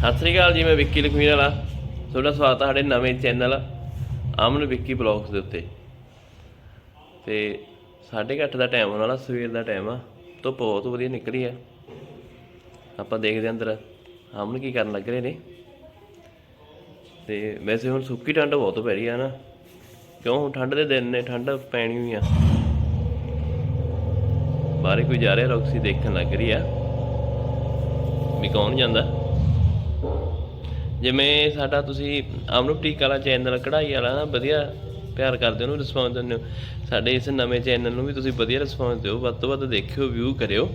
ਸਤਿ ਸ੍ਰੀ ਅਕਾਲ ਜੀ, ਮੈਂ ਵਿੱਕੀ ਲਖਮੀ ਵਾਲਾ। ਤੁਹਾਡਾ ਸਵਾਗਤ ਹੈ ਸਾਡੇ ਨਵੇਂ ਚੈਨਲ ਆਮਨ ਵਿੱਕੀ ਬਲੌਗਸ ਦੇ ਉੱਤੇ। ਤੇ 8:30 ਦਾ ਟਾਈਮ ਹੋਣ ਵਾਲਾ, ਸਵੇਰ ਦਾ ਟਾਈਮ ਆ। ਧੁੱਪ ਬਹੁਤ ਵਧੀਆ ਨਿਕਲੀ ਆ। ਆਪਾਂ ਦੇਖਦੇ ਹਾਂ ਅੰਦਰ। ਆਮਨ ਕੀ ਕਰਨ ਲੱਗ ਰਹੇ ਨੇ? ਤੇ ਵੈਸੇ ਹੁਣ ਸੁੱਕੀ ਠੰਡ ਬਹੁਤ ਪੈ ਰਹੀ ਆ ਨਾ। ਕਿਉਂ? ਹੁਣ ਠੰਡ ਦੇ ਦਿਨ ਨੇ, ਠੰਡ ਪੈਣੀ ਹੋਈ ਆ। ਬਾਹਰੇ ਕੋਈ ਜਾ ਰਿਹਾ ਰੌਕਸੀ ਦੇਖਣ ਲੱਗ ਰਹੀ ਆ। ਵੀ ਕੌਣ ਜਾਂਦਾ? ਜਿਵੇਂ ਸਾਡਾ ਤੁਸੀਂ ਅਮਨ ਬੁਟੀਕ ਵਾਲਾ ਚੈਨਲ ਕਢਾਈ ਵਾਲਾ ਨਾ ਵਧੀਆ ਪਿਆਰ ਕਰਦੇ ਹੋ ਉਹਨੂੰ ਰਿਸਪੌਂਸ ਦਿੰਦੇ ਹੋ। ਸਾਡੇ ਇਸ ਨਵੇਂ ਚੈਨਲ ਨੂੰ ਵੀ ਤੁਸੀਂ ਵਧੀਆ ਰਿਸਪੌਂਸ ਦਿਓ, ਵੱਧ ਤੋਂ ਵੱਧ ਦੇਖਿਓ ਵਿਊ ਕਰਿਓ।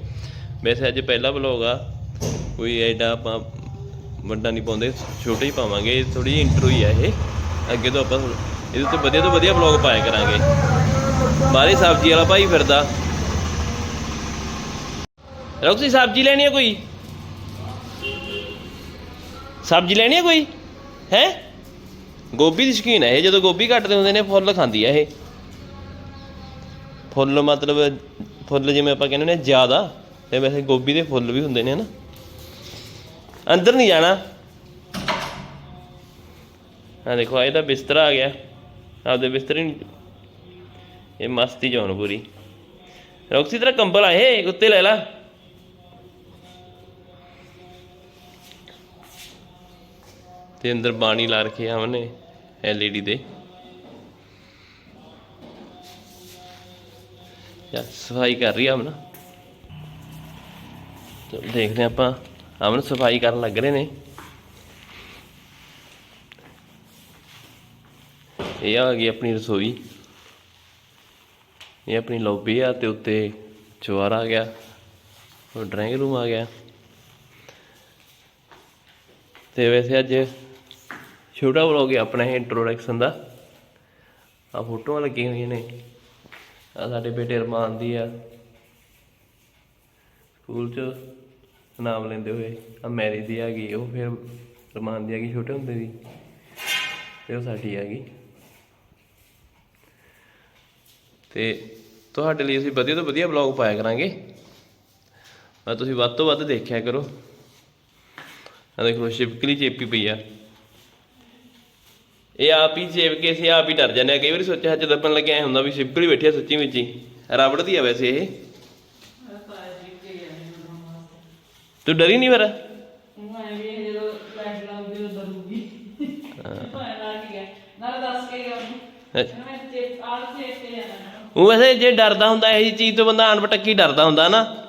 ਵੈਸੇ ਅੱਜ ਪਹਿਲਾ ਵਲੌਗ ਆ, ਕੋਈ ਐਡਾ ਆਪਾਂ ਵੱਡਾ ਨਹੀਂ ਪਾਉਂਦੇ, ਛੋਟੇ ਹੀ ਪਾਵਾਂਗੇ ਥੋੜੀ ਇੰਟਰੋ ਹੀ ਆ ਇਹ। ਅੱਗੇ ਤੋਂ ਆਪਾਂ ਇਹਦੇ ਉੱਤੇ ਵਧੀਆ ਤੋਂ ਵਧੀਆ ਵਲੌਗ ਪਾਇਆ ਕਰਾਂਗੇ। ਬਾਹਰੇ ਸਬਜ਼ੀ ਵਾਲਾ ਭਾਈ ਫਿਰਦਾ। ਰੋਕਸੀ, ਸਬਜ਼ੀ ਲੈਣੀ ਹੈ ਕੋਈ? ਸਬਜ਼ੀ ਲੈਣੀ ਹੈ ਕੋਈ? ਹੈ? ਗੋਭੀ ਦੀ ਸ਼ੌਕੀਨ ਹੈ ਇਹ, ਜਦੋਂ ਗੋਭੀ ਕੱਟਦੇ ਹੁੰਦੇ ਨੇ, ਫੁੱਲ ਖਾਂਦੀ ਹੈ ਇਹ। ਫੁੱਲ ਮਤਲਬ, ਫੁੱਲ ਜਿਵੇਂ ਆਪਾਂ ਕਹਿੰਦੇ ਨੇ ਜ਼ਿਆਦਾ, ਤੇ ਵੈਸੇ ਗੋਭੀ ਦੇ ਫੁੱਲ ਵੀ ਹੁੰਦੇ ਨੇ, ਹਨਾ? ਅੰਦਰ ਨਹੀਂ ਜਾਣਾ। ਆ ਦੇਖੋ ਆ ਇਹਦਾ ਬਿਸਤਰਾ ਆ ਗਿਆ। ਆਪਦੇ ਬਿਸਤਰੇ ਨੂੰ ਇਹ ਮਸਤੀ ਜਾਣ ਪੂਰੀ। ਰੋਕਸੀ ਤੇਰਾ ਕੰਬਲ ਆਏ ਇਹ ਉੱਤੇ ਲੈ ਲਾ। ਤੇ ਅੰਦਰ ਬਾਣੀ ਲਾ ਰੱਖੀ ਆ ਉਹਨੇ ਐਲਈਡੀ ਦੇ। ਯਾ ਸਫ਼ਾਈ ਕਰ ਰਹੀ ਆ ਅਮਨ। ਚਲੋ, ਦੇਖਦੇ ਹਾਂ ਆਪਾਂ। ਅਮਨ ਸਫ਼ਾਈ ਕਰਨ ਲੱਗ ਰਹੇ ਨੇ। ਇਹ ਆ ਗਈ ਆਪਣੀ ਰਸੋਈ। ਇਹ ਆਪਣੀ ਲੌਬੀ ਆ ਤੇ ਉੱਤੇ ਚੁਆਰ ਆ ਗਿਆ। ਉਹ ਡਰਾਇੰਗ ਰੂਮ ਆ ਗਿਆ। ਤੇ ਵੈਸੇ ਅੱਜ ਛੋਟਾ ਵਲੌਗ ਹੈ ਆਪਣਾ ਇਹ ਇੰਟਰੋਡਕਸ਼ਨ ਦਾ। ਆ ਫੋਟੋਆਂ ਲੱਗੀਆਂ ਹੋਈਆਂ ਨੇ। ਆ ਸਾਡੇ ਬੇਟੇ ਰਮਾਨ ਦੀ ਆ। ਸਕੂਲ ਚ ਨਾਮ ਲੈਂਦੇ ਹੋਏ ਆ ਮੈਰੀ ਦੀ ਆ ਗਈ, ਉਹ ਫਿਰ ਰਮਾਨ ਦੀ ਆ ਗਈ, ਛੋਟੇ ਹੁੰਦੇ ਦੀ। ਤੇ ਉਹ ਸਾਡੀ ਆ ਗਈ। ਤੇ ਤੁਹਾਡੇ ਲਈ ਅਸੀਂ ਵਧੀਆ ਤੋਂ ਵਧੀਆ ਵਲੌਗ ਪਾਇਆ ਕਰਾਂਗੇ। ਆ ਤੁਸੀਂ ਵੱਧ ਤੋਂ ਵੱਧ ਦੇਖਿਆ ਕਰੋ। ਆ ਦੇਖੋ, ਸ਼ਿਪਕਲੀ ਚੇਪੀ ਪਈ ਆ। ਇਹ ਆਪ ਹੀ ਚੇਪ ਕੇ ਅਸੀਂ ਆਪ ਹੀ ਡਰ ਜਾਂਦੇ ਆ। ਕਈ ਵਾਰੀ ਸੋਚਿਆ ਹੱਜ ਦੱਪਣ ਲੱਗਿਆ ਹੁੰਦਾ ਵੀ ਸ਼ਿਪਕਲੀ ਬੈਠੀ ਆ ਸੱਚੀ ਵਿੱਚ ਹੀ। ਰਬੜ ਦੀ ਆ ਵੈਸੇ ਇਹ। ਤੂੰ ਡਰੀ ਨਹੀਂ ਫਿਰ? ਉਹ ਵੈਸੇ ਜੇ ਡਰਦਾ ਹੁੰਦਾ ਇਹ ਚੀਜ਼ ਤੋਂ ਬੰਦਾ ਅਣਪਟੱਕੀ ਡਰਦਾ ਹੁੰਦਾ ਨਾ।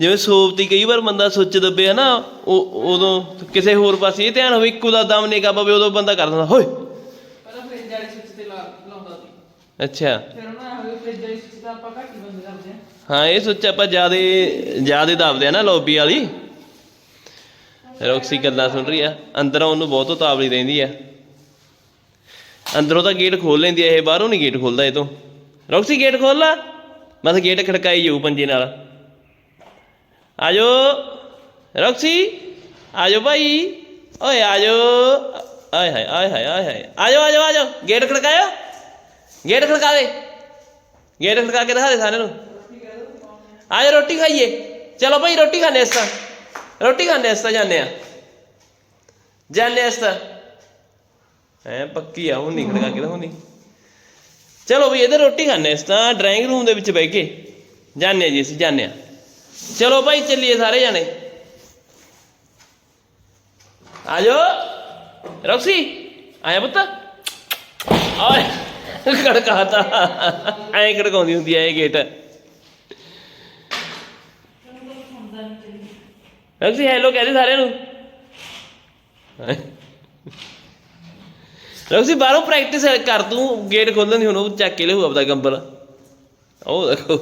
ਜਿਵੇਂ ਸੋਪਤੀ ਕਈ ਵਾਰ ਬੰਦਾ ਸੁੱਚ ਦੱਬੇ ਨਾ ਉਹ ਉਦੋਂ ਕਿਸੇ ਹੋਰ ਪਾਸੇ ਇਹ ਧਿਆਨ ਹੋਵੇ ਇੱਕੋ ਦਾ ਦਮ ਨਿਕਾ ਪਵੇ ਉਦੋਂ ਬੰਦਾ ਕਰ ਦਿੰਦਾ ਹੋਏ ਪਹਿਲਾਂ ਫ੍ਰਿਜ ਵਾਲੀ ਸੁੱਚ ਤੇ ਲਾ ਲਾਉਂਦਾ ਸੀ। ਅੱਛਾ। ਫਿਰ ਉਹਨਾਂ ਹੋਵੇ ਫ੍ਰਿਜ ਵਾਲੀ ਸੁੱਚ ਤਾਂ ਆਪਾਂ ਘੱਟ ਹੀ ਬੰਦ ਕਰਦੇ ਆ ਹਾਂ ਇਹ ਸੁੱਚ ਆਪਾਂ ਜਿਆਦੇ ਜਿਆਦੇ ਦੱਬਦੇ ਆ ਨਾ ਲੌਬੀ ਵਾਲੀ। ਰੌਕਸੀ ਗੱਲਾਂ ਸੁਣ ਰਹੀ ਆ। ਅੰਦਰੋਂ ਉਹਨੂੰ ਬਹੁਤ ਉਤਾਵਲੀ ਰਹਿੰਦੀ ਆ। ਅੰਦਰੋਂ ਤਾਂ ਗੇਟ ਖੋਲ ਲੈਂਦੀ ਆ ਇਹ ਬਾਹਰੋਂ ਨਹੀਂ ਗੇਟ ਖੋਲਦਾ ਇਹ ਤੋਂ। ਰੌਕਸੀ ਗੇਟ ਖੋਲ ਲਾ। ਬਸ ਗੇਟ ਖੜਕਾਈ ਜਾਊ ਪੰਜੇ ਨਾਲ। ਆਜੋ ਰੌਕਸੀ ਆਜੋ ਭਾਈ ਓਏ ਆਜੋ ਆਏ ਹਾਏ ਆਏ ਹਾਏ ਆਏ ਹਾਏ ਆਜੋ ਆਜੋ ਆਜੋ ਗੇਟ ਖੜਕਾਇਓ ਗੇਟ ਖੜਕਾ ਦੇ ਗੇਟ ਖੜਕਾ ਕੇ ਦਿਖਾ ਦੇ ਸਾਰਿਆਂ ਨੂੰ ਆਜੋ ਰੋਟੀ ਖਾਈਏ ਚਲੋ ਭਾਈ ਰੋਟੀ ਖਾਣੇ ਇਸ ਤਾਂ ਰੋਟੀ ਖਾਣੇ ਇਸ ਤਾਂ ਜਾਂਦੇ ਆ ਜਾਂਦੇ ਇਸ ਤਾਂ ਐ ਪੱਕੀ ਆ ਹੁਣ ਖੜਕਾ ਕੇ ਤਾਂ ਨਹੀਂ ਚਲੋ ਵੀ ਇਹਦੇ ਰੋਟੀ ਖਾਣੇ ਇਸ ਤਾਂ ਡਰਾਇੰਗ ਰੂਮ ਦੇ ਵਿੱਚ ਬਹਿ ਕੇ ਜਾਂਦੇ ਆ ਜੀ ਅਸੀਂ ਜਾਂਦੇ ਆ ਚਲੋ ਭਾਈ, ਚੱਲੀਏ ਸਾਰੇ ਜਾਣੇ। ਆਜੋ। ਰੌਕਸੀ, ਆਇਆ ਪੁੱਤ। ਆਏ ਖੜਕਾਤਾ। ਐਂ ਖੜਕਾਉਂਦੀ ਹੁੰਦੀ ਐ ਇਹ ਗੇਟ। ਰੌਕਸੀ ਹੈਲੋ ਕਹਦੇ ਸਾਰਿਆਂ ਨੂੰ। ਰੌਕਸੀ, ਬਾਹਰੋਂ ਪ੍ਰੈਕਟਿਸ ਕਰ ਤੂੰ। ਗੇਟ ਖੋਲਣ ਦੀ ਹੁਣ ਉਹ ਚੱਕ ਕੇ ਲਿਆਊ ਆਪਦਾ ਕੰਬਲ ਉਹ ਦੇਖੋ।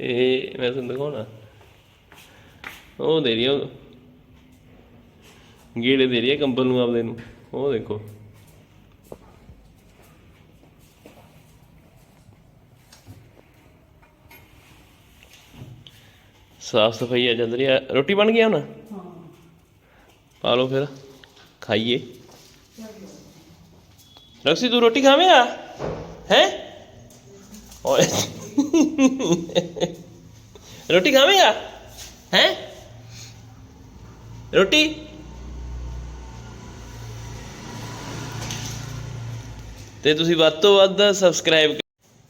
ਇਹ ਮੈਂ ਤੁਹਾਨੂੰ ਦਿਖਾਉਣਾ। ਉਹ ਦੇ ਰਹੀ ਆ। ਉਹ ਗੇੜੇ ਦੇ ਰਹੀ ਹੈ ਕੰਬਲ ਨੂੰ ਆਪਦੇ ਨੂੰ। ਉਹ ਦੇਖੋ। ਸਾਫ਼ ਸਫ਼ਾਈ ਆ ਰਹੀ ਆ। ਰੋਟੀ ਬਣ ਗਈ ਹੁਣ? ਹਾਂ। ਪਾ ਲਓ ਫਿਰ। ਖਾਈਏ। ਰਕਸੀ ਤੂੰ ਰੋਟੀ ਖਾਵੇਂਗਾ? ਹੈ? ਓਏ। ਰੋਟੀ ਖਾਵੇਂਗਾ? ਹੈ? ਰੋਟੀ? ਤੇ ਤੁਸੀਂ ਵੱਧ ਤੋਂ ਵੱਧ ਸਬਸਕ੍ਰਾਈਬ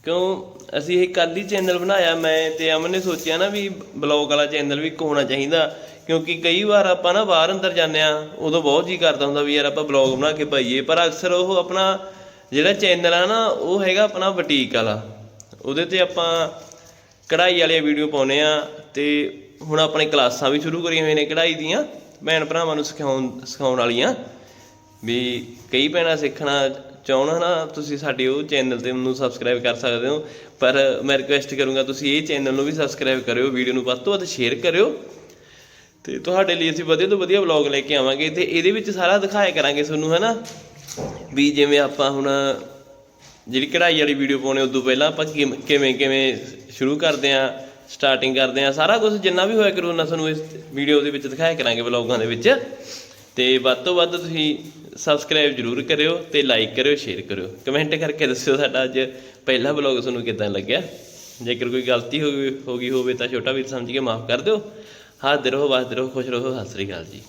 ਕਿਉਂ? ਅਸੀਂ ਇਹ ਕੱਲ ਹੀ ਚੈਨਲ ਬਣਾਇਆ, ਮੈਂ ਤੇ ਅਮਨ ਨੇ ਸੋਚਿਆ ਨਾ ਵੀ ਬਲੌਗ ਵਾਲਾ ਚੈਨਲ ਵੀ ਇੱਕ ਹੋਣਾ ਚਾਹੀਦਾ, ਕਿਉਂਕਿ ਕਈ ਵਾਰ ਆਪਾਂ ਨਾ ਬਾਹਰ ਅੰਦਰ ਜਾਂਦੇ ਆ ਉਦੋਂ ਬਹੁਤ ਜੀ ਕਰਦਾ ਹੁੰਦਾ ਵੀ ਯਾਰ ਆਪਾਂ ਬਲੌਗ ਬਣਾ ਕੇ ਪਾਈਏ, ਪਰ ਅਕਸਰ ਉਹ ਆਪਣਾ ਜਿਹੜਾ ਚੈਨਲ ਆ ਨਾ, ਉਹ ਹੈਗਾ ਆਪਣਾ ਬੁਟੀਕ ਵਾਲਾ। ਉਹਦੇ ਤੇ ਆਪਾਂ ਕਢਾਈ ਵਾਲੀਆਂ ਵੀਡੀਓ ਪਾਉਨੇ ਆ ਤੇ ਹੁਣ ਆਪਣੇ ਕਲਾਸਾਂ ਵੀ ਸ਼ੁਰੂ ਕਰੀਆਂ ਹੋਈਆਂ ਨੇ ਕਢਾਈ ਦੀਆਂ, ਭੈਣ ਭਰਾਵਾਂ ਨੂੰ ਸਿਖਾਉਣ ਸਿਖਾਉਣ ਵਾਲੀਆਂ। ਵੀ ਕਈ ਭੈਣਾਂ ਸਿੱਖਣਾ ਚਾਹਣ ਨਾ ਤੁਸੀਂ ਸਾਡੇ ਉਹ ਚੈਨਲ ਤੇ ਮੈਨੂੰ ਸਬਸਕ੍ਰਾਈਬ ਕਰ ਸਕਦੇ ਹੋ, ਪਰ ਮੈਂ ਰਿਕੁਐਸਟ ਕਰੂੰਗਾ ਤੁਸੀਂ ਇਹ ਚੈਨਲ ਨੂੰ ਵੀ ਸਬਸਕ੍ਰਾਈਬ ਕਰਿਓ ਵੀਡੀਓ ਨੂੰ ਵੱਧ ਤੋਂ ਵੱਧ ਸ਼ੇਅਰ ਕਰਿਓ। ਤੇ ਤੁਹਾਡੇ ਲਈ ਅਸੀਂ ਵਧੀਆ ਤੋਂ ਵਧੀਆ ਵਲੌਗ ਲੈ ਕੇ ਆਵਾਂਗੇ ਤੇ ਇਹਦੇ ਵਿੱਚ ਸਾਰਾ ਦਿਖਾਇਆ ਕਰਾਂਗੇ ਤੁਹਾਨੂੰ ਹੈਨਾ। ਵੀ ਜਿਵੇਂ ਆਪਾਂ ਹੁਣ ਜਿਹੜੀ ਕਢਾਈ ਵਾਲੀ ਵੀਡੀਓ ਪਾਉਣੇ, ਉਦੋਂ ਪਹਿਲਾਂ ਆਪਾਂ ਕਿਵੇਂ ਕਿਵੇਂ ਕਿਵੇਂ ਸ਼ੁਰੂ ਕਰਦੇ ਆ ਸਟਾਰਟਿੰਗ ਕਰਦੇ ਆ ਸਾਰਾ ਕੁਝ ਜਿੰਨਾ ਵੀ ਹੋਇਆ ਕਰੂ ਨਾ ਤੁਹਾਨੂੰ ਇਸ ਵੀਡੀਓ ਦੇ ਵਿੱਚ ਦਿਖਾਇਆ ਕਰਾਂਗੇ ਵਲੌਗਾਂ ਦੇ ਵਿੱਚ। ਤੇ ਵੱਧ ਤੋਂ ਵੱਧ ਤੁਸੀਂ ਸਬਸਕ੍ਰਾਈਬ ਜਰੂਰ ਕਰਿਓ ਤੇ ਲਾਈਕ ਕਰਿਓ ਸ਼ੇਅਰ ਕਰਿਓ। ਕਮੈਂਟ ਕਰਕੇ ਦੱਸਿਓ ਸਾਡਾ ਅੱਜ ਪਹਿਲਾ ਵਲੌਗ ਤੁਹਾਨੂੰ ਕਿਦਾਂ ਲੱਗਿਆ। ਜੇਕਰ ਕੋਈ ਗਲਤੀ ਹੋ ਗਈ ਹੋ ਗਈ ਹੋਵੇ ਤਾਂ ਛੋਟਾ ਵੀਰ ਸਮਝ ਕੇ ਮਾਫ ਕਰ ਦਿਓ। ਹੱਸਦੇ ਰਹੋ ਵਸਦੇ ਰਹੋ, ਖੁਸ਼ ਰਹੋ, ਸਤਿ ਸ੍ਰੀ ਅਕਾਲ ਜੀ।